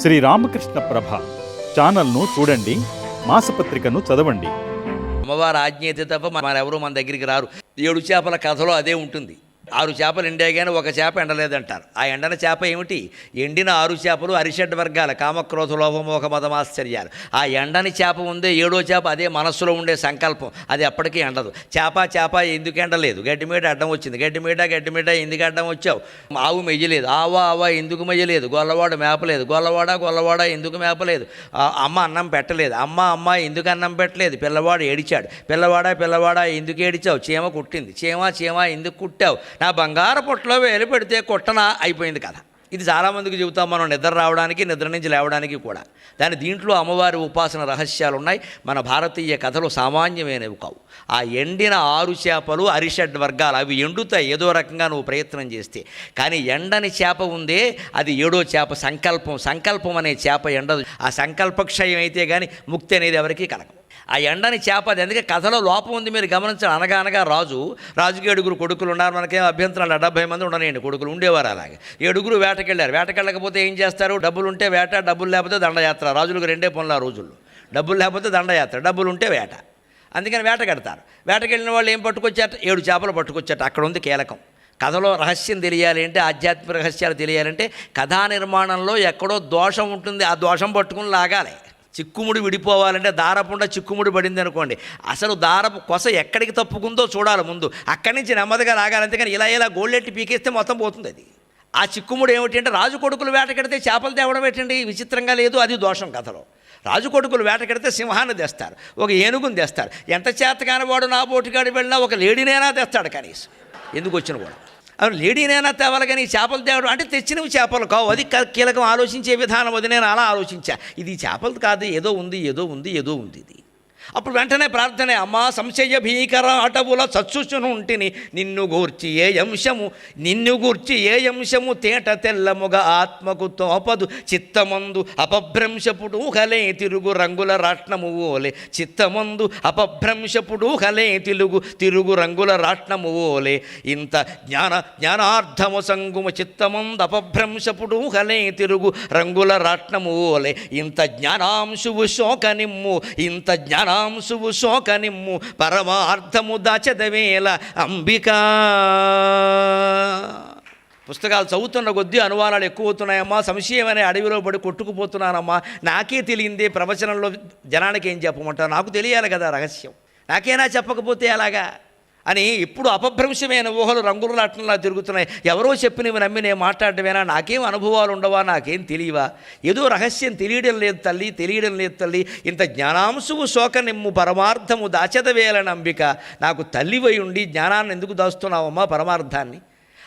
శ్రీ రామకృష్ణ ప్రభ ఛానల్ను చూడండి మాసపత్రికను చదవండి. అమ్మవారు ఆజ్ఞ అయితే తప్ప మరెవరు మన దగ్గరికి రారు. ఏడు చేపల కథలో అదే ఉంటుంది. ఆరు చేపలు ఎండే కానీ ఒక చేప ఎండలేదంటారు. ఆ ఎండన చేప ఏమిటి? ఎండిన ఆరు చేపలు అరిషడ్ వర్గాల కామక్రోధ లోభమోహ మతమాశ్చర్యాలు ఆ ఎండని చేప ఉందే ఏడో చేప అదే మనస్సులో ఉండే సంకల్పం. అది ఎప్పటికీ ఎండదు. చేప చేప ఎందుకు ఎండలేదు? గడ్డి మీద అడ్డం వచ్చింది. గడ్డి మీద గడ్డి మీద ఎందుకు అడ్డం వచ్చావు? ఆవు మెయ్యలేదు. ఆవా ఆవా ఎందుకు మెయ్యలేదు? గొల్లవాడు మేపలేదు. గొల్లవాడ గొల్లవాడ ఎందుకు మేపలేదు? అమ్మ అన్నం పెట్టలేదు. అమ్మ అమ్మ ఎందుకు అన్నం పెట్టలేదు? పిల్లవాడు ఏడిచాడు. పిల్లవాడ పిల్లవాడా ఎందుకు ఏడిచావు? చీమ కుట్టింది. చీమ చీమ ఎందుకు కుట్టావు? నా బంగారు పొట్టలో వేలు పెడితే కుట్టనా అయిపోయింది కదా ఇది చాలామందికి చెబుతాం మనం నిద్ర రావడానికి నిద్ర నుంచి లేవడానికి కూడా. దాని దీంట్లో అమ్మవారి ఉపాసన రహస్యాలు ఉన్నాయి మన భారతీయ కథలు సామాన్యమైనవి కావు. ఆ ఎండిన ఆరు చేపలు అరిషడ్ వర్గాలు అవి ఎండుతాయి ఏదో రకంగా నువ్వు ప్రయత్నం చేస్తే. కానీ ఎండని చేప ఉందే అది ఏడో చేప సంకల్పం. సంకల్పం అనే చేప ఎండదు. ఆ సంకల్పక్షయం అయితే కానీ ముక్తి అనేది ఎవరికీ కలగదు ఆ ఎండని చేప అది అందుకే కథలో లోపం ఉంది మీరు గమనించాలి. అనగా అనగా రాజు రాజుకి ఏడుగురు కొడుకులు ఉన్నారు. మనకేం అభ్యంతరాలు? డెబ్బై మంది ఉండనండి కొడుకులు ఉండేవారు అలాగే. ఏడుగురు వేటకెళ్ళారు. వేటకెళ్ళకపోతే ఏం చేస్తారు? డబ్బులు ఉంటే వేట డబ్బులు లేకపోతే దండయాత్ర. రాజులకు రెండే పనులు ఆ రోజుల్లో. డబ్బులు లేకపోతే దండయాత్ర. డబ్బులు ఉంటే వేట. అందుకని వేటకెడతారు వేటకెళ్ళిన వాళ్ళు ఏం పట్టుకొచ్చారట ఏడు చేపలు పట్టుకొచ్చారట అక్కడ ఉంది కీలకం. కథలో రహస్యం తెలియాలి అంటే ఆధ్యాత్మిక రహస్యాలు తెలియాలంటే కథా నిర్మాణంలో ఎక్కడో దోషం ఉంటుంది. ఆ దోషం పట్టుకుని లాగాలి. చిక్కుముడి విడిపోవాలంటే దారపుండ చిక్కుముడి పడింది అనుకోండి. అసలు దారపు కొస ఎక్కడికి తప్పుకుందో చూడాలి ముందు. అక్కడి నుంచి నెమ్మదిగా లాగాలి కానీ ఇలా ఇలా గోళ్ళెట్టి పీకేస్తే మొత్తం పోతుంది అది. ఆ చిక్కుముడు ఏమిటి అంటే రాజు కొడుకులు వేటకెడితే చేపలు తేవడం ఏంటండి? విచిత్రంగా లేదు అది దోషం కథలో. రాజు కొడుకులు వేటకెడితే సింహాన్ని తెస్తారు ఒక ఏనుగుని తెస్తారు. ఎంత చేత వాడు నా బోటుగాడు వెళ్ళినా ఒక లేడీనైనా తెస్తాడు కనీసం. ఎందుకు వచ్చిన కూడా అవును లేడీనైనా తేవాలి కానీ ఈ చేపలు తేవడం అంటే తెచ్చినవి చేపలు కావు. అది కీలకం ఆలోచించే విధానం అది. నేను అలా ఆలోచించా. ఇది చేపలు కాదు ఏదో ఉంది ఏదో ఉంది ఏదో ఉంది ఇది. అప్పుడు వెంటనే ప్రార్థనే అమ్మా సంశయ భీకర అటవుల చచ్చుచును ఉంటిని నిన్ను గూర్చి ఏ అంశము నిన్ను గూర్చి ఏ అంశము తేట తెల్లముగ ఆత్మకు తోపదు. చిత్తమందు అపభ్రంశపుడు హలే తిరుగు రంగుల రాట్నము ఓలే. చిత్తమందు అపభ్రంశపుడు హలే తిరుగు తిరుగు రంగుల రాట్నము ఓలే. ఇంత జ్ఞాన జ్ఞానార్థము సంగుమ చిత్తమందు అపభ్రంశపుడు హలే తిరుగు రంగుల రాట్నము ఓలే. ఇంత జ్ఞానాంశువు శోకనిమ్ము ఇంత జ్ఞానాంశువు శోకనిమ్ము పరమార్థము దచదవేల అంబికా. పుస్తకాలు చదువుతున్న కొద్దీ అనువాదాలు ఎక్కువ అవుతున్నాయమ్మా సంశయమనే అడవిలో పడి కొట్టుకుపోతున్నానమ్మా. నాకే తెలియందే ప్రవచనంలో జనానికి ఏం చెప్పమంటారు నాకు తెలియాలి కదా రహస్యం. నాకేనా చెప్పకపోతే అలాగా? అని ఇప్పుడు అపభ్రంశమైన ఊహలు రంగులాటంలా తిరుగుతున్నాయి ఎవరో చెప్పినవి నమ్మి నేను మాట్లాడటమేనా? నాకేం అనుభవాలు ఉండవా? నాకేం తెలియవా? ఏదో రహస్యం తెలియడం లేదు తల్లి తెలియడం లేదు తల్లి. ఇంత జ్ఞానాంశువు శోకనిమ్ము పరమార్థము దాచదవేల నంబిక. నాకు తల్లివై ఉండి జ్ఞానాన్ని ఎందుకు దాస్తున్నావమ్మా పరమార్థాన్ని?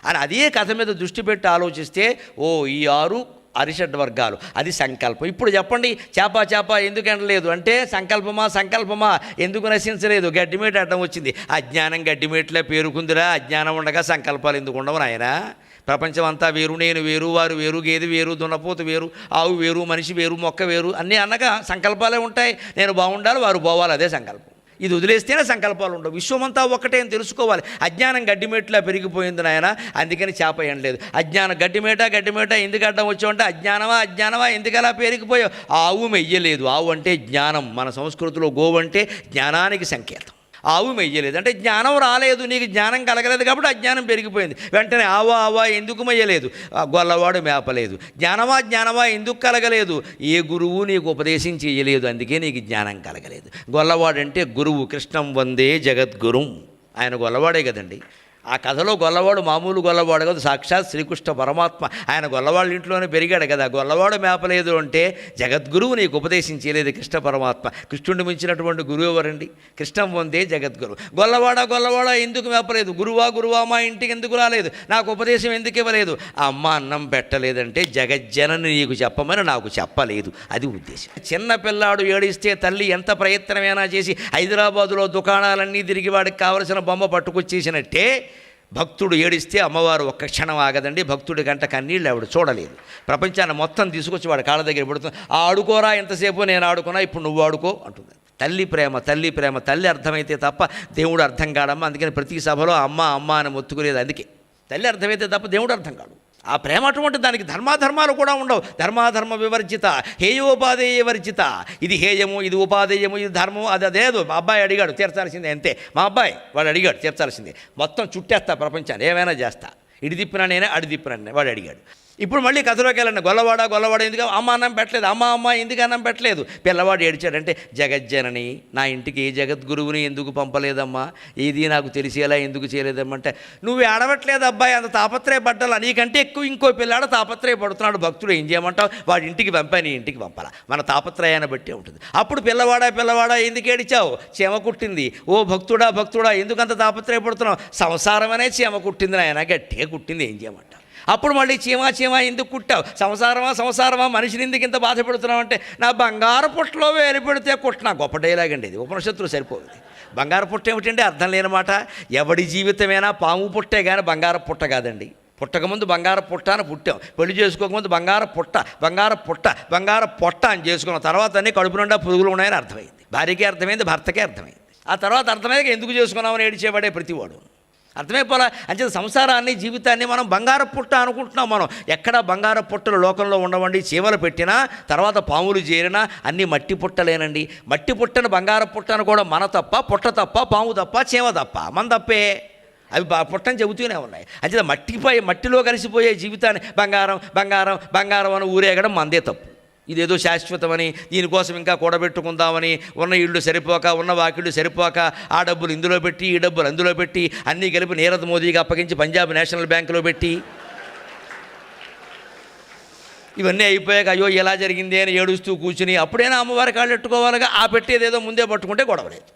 అని అదే కథ మీద దృష్టి పెట్టి ఆలోచిస్తే ఓ ఈ ఆరు అరిషడ్ వర్గాలు. అది సంకల్పం. ఇప్పుడు చెప్పండి చేప చేప ఎందుకు ఎండలేదు అంటే సంకల్పమా సంకల్పమా? ఎందుకు నశించలేదు? గడ్డిమేట అడ్డం వచ్చింది. అజ్ఞానం గడ్డిమేట్లే పేరుకుందిరా. అజ్ఞానం ఉండగా సంకల్పాలు ఎందుకు ఉండవు నాయన? ప్రపంచం అంతా వేరు నేను వేరు వారు వేరు గేదె వేరు దున్నపోతు వేరు ఆవు వేరు మనిషి వేరు మొక్క వేరు అన్నీ అనగా సంకల్పాలే ఉంటాయి. నేను బాగుండాలి వారు పోవాలి అదే సంకల్పం. ఇది వదిలేస్తేనే సంకల్పాలు ఉండవు. విశ్వమంతా ఒక్కటే అని తెలుసుకోవాలి. అజ్ఞానం గడ్డిమేట్లా పెరిగిపోయింది నాయన అందుకని చేప ఎండలేదు అజ్ఞానం గడ్డిమేట గడ్డిమేట ఎందుకు అడ్డం వచ్చావంటే అజ్ఞానమా అజ్ఞానమా ఎందుకు అలా పేరుకుపోయావు ఆవు మెయ్యలేదు. ఆవు అంటే జ్ఞానం. మన సంస్కృతిలో గోవు అంటే జ్ఞానానికి సంకేతం. ఆవు మెయ్యలేదు. అంటే జ్ఞానం రాలేదు నీకు జ్ఞానం కలగలేదు కాబట్టి అజ్ఞానం పెరిగిపోయింది. వెంటనే ఆవా ఆవా ఎందుకు మెయ్యలేదు? ఆ గొల్లవాడు మేపలేదు. జ్ఞానమా జ్ఞానమా ఎందుకు కలగలేదు? ఏ గురువు నీకు ఉపదేశం చేయలేదు అందుకే నీకు జ్ఞానం కలగలేదు. గొల్లవాడంటే గురువు కృష్ణం వందే జగద్గురుం. ఆయన గొల్లవాడే కదండి. ఆ కథలో గొల్లవాడు మామూలు గొల్లవాడు కాదు సాక్షాత్ శ్రీకృష్ణ పరమాత్మ. ఆయన గొల్లవాళ్ళ ఇంట్లోనే పెరిగాడు కదా. గొల్లవాడు మేపలేదు అంటే జగద్గురువు నీకు ఉపదేశం చేయలేదు కృష్ణ పరమాత్మ. కృష్ణుడిని మించినటువంటి గురువు ఎవరండి? కృష్ణం పొందే జగద్గురు. గొల్లవాడ గొల్లవాడ ఎందుకు మేపలేదు? గురువా గురువా మా ఇంటికి ఎందుకు రాలేదు? నాకు ఉపదేశం ఎందుకు ఇవ్వలేదు? అమ్మ అన్నం పెట్టలేదంటే జగజ్జనని నీకు చెప్పమని నాకు చెప్పలేదు. అది ఉద్దేశం. చిన్న పిల్లాడు ఏడిస్తే తల్లి ఎంత ప్రయత్నమైనా చేసి హైదరాబాదులో దుకాణాలన్నీ తిరిగి వాడికి కావలసిన బొమ్మ పట్టుకొచ్చేసినట్టే భక్తుడు ఏడిస్తే అమ్మవారు ఒక్క క్షణం ఆగదండి భక్తుడి గంట కన్నీళ్ళు ఆవిడ చూడలేదు. ప్రపంచాన్ని మొత్తం తీసుకొచ్చి వాడు కాళ్ళ దగ్గర పెడుతుంది. ఆ ఆడుకోరా ఎంతసేపు నేను ఆడుకున్నా ఇప్పుడు నువ్వు ఆడుకో అంటుంది. తల్లి ప్రేమ తల్లి ప్రేమ తల్లి అర్థమైతే తప్ప దేవుడు అర్థం కాడమ్మా అందుకని ప్రతి సభలో అమ్మ అమ్మ అని మొత్తుకునేది అందుకే. తల్లి అర్థమైతే తప్ప దేవుడు అర్థం కాడు. ఆ ప్రేమ అటువంటి దానికి ధర్మాధర్మాలు కూడా ఉండవు. ధర్మాధర్మ వివర్జిత హేయోపాధేయ వర్జిత. ఇది హేయము ఇది ఉపాధేయము ఇది ధర్మము అది అదేదో మా అబ్బాయి అడిగాడు తీర్చాల్సిందే అంతే. మా అబ్బాయి వాడు అడిగాడు తీర్చాల్సిందే. మొత్తం చుట్టేస్తా ప్రపంచాన్ని. ఏమైనా చేస్తా. ఇడి తిప్పినా నేనే అడి తిప్పినా వాడు అడిగాడు. ఇప్పుడు మళ్ళీ కథలోకి వెళ్ళండి. గొల్లవాడ గొల్లవాడ ఎందుకు? అమ్మ అన్నం పెట్టలేదు. అమ్మ అమ్మ ఎందుకు అన్నం పెట్టలేదు? పిల్లవాడు ఏడిచాడంటే జగజ్జనని నా ఇంటికి ఏ జగద్గురువుని ఎందుకు పంపలేదమ్మా? ఇది నాకు తెలిసేలా ఎందుకు చేయలేదమ్మా? అంటే నువ్వు ఏడవట్లేదు అబ్బాయి అంత తాపత్రయపడ్డాలా? నీకంటే ఎక్కువ ఇంకో పిల్లాడు తాపత్రయపడుతున్నాడు. భక్తుడు ఏం చేయమంటావు? వాడి ఇంటికి పంపా నీ ఇంటికి పంపాలా? మన తాపత్రయాన్ని బట్టే ఉంటుంది. అప్పుడు పిల్లవాడా పిల్లవాడా ఎందుకు ఏడిచావు? చీమ కుట్టింది. ఓ భక్తుడా భక్తుడా ఎందుకంత తాపత్రయపడుతున్నావు? సంసారం అనే చీమ కుట్టింది నాయన గట్టిగా కుట్టింది ఏం చేయమంటావు? అప్పుడు మళ్ళీ చీమా చీమా ఎందుకు కుట్టావు? సంసారమా సంసారమా? మనిషిని ఎందుకు ఇంత బాధపెడుతున్నావు అంటే నా బంగారు పుట్టలో వేలు పెడితే కుట్టినా గొప్ప డైలాగ్ అండి ఇది. ఉపనిషత్తులు సరిపోదు. బంగారు పుట్ట ఏమిటంటే అర్థం లేనమాట ఎవడి జీవితమైనా పాము పుట్టే కానీ బంగారు పుట్ట కాదండి. పుట్టకముందు బంగారు పుట్ట అని పుట్టాం. పెళ్ళి చేసుకోకముందు బంగారు పుట్ట బంగారు పుట్ట బంగారు పొట్ట అని చేసుకున్నాం. తర్వాత అన్ని కడుపు నిండా పురుగులు ఉన్నాయని అర్థమైంది. భార్యకే అర్థమైంది భర్తకే అర్థమైంది. ఆ తర్వాత అర్థమయ్యాక ఎందుకు చేసుకున్నామని ఏడిచేవాడే ప్రతివాడు. అర్థమైపోలే? అంటే సంసారాన్ని జీవితాన్ని మనం బంగారు పుట్ట అనుకుంటున్నాం మనం. ఎక్కడ బంగారు పుట్టలు లోకంలో ఉండవండి చీమలు పెట్టినా తర్వాత పాములు చేరినా అన్నీ మట్టి పుట్టలేనండి. మట్టి పుట్టను బంగారు పుట్టను కూడా మన తప్ప పుట్ట తప్ప పాము తప్ప చీమ తప్ప మన తప్పే. అవి బా పుట్టని చెబుతూనే ఉన్నాయి. అంటే మట్టిపై మట్టిలో కలిసిపోయే జీవితాన్ని బంగారం బంగారం బంగారం అని ఊరేగడం మందే తప్పు. ఇదేదో శాశ్వతమని దీనికోసం ఇంకా కూడబెట్టుకుందామని ఉన్న ఇళ్ళు సరిపోక ఉన్న వాకిళ్ళు సరిపోక ఆ డబ్బులు ఇందులో పెట్టి ఈ డబ్బులు అందులో పెట్టి అన్నీ కలిపి నీరద్ మోదీకి అప్పగించి పంజాబ్ నేషనల్ బ్యాంకులో పెట్టి. ఇవన్నీ అయిపోయాక అయ్యో ఎలా జరిగింది అని ఏడుస్తూ కూర్చుని అప్పుడైనా అమ్మవారి కాళ్ళు ఎట్టుకోవాలిగా ఆ పెట్టేదేదో ముందే పట్టుకుంటే గొడవలేదు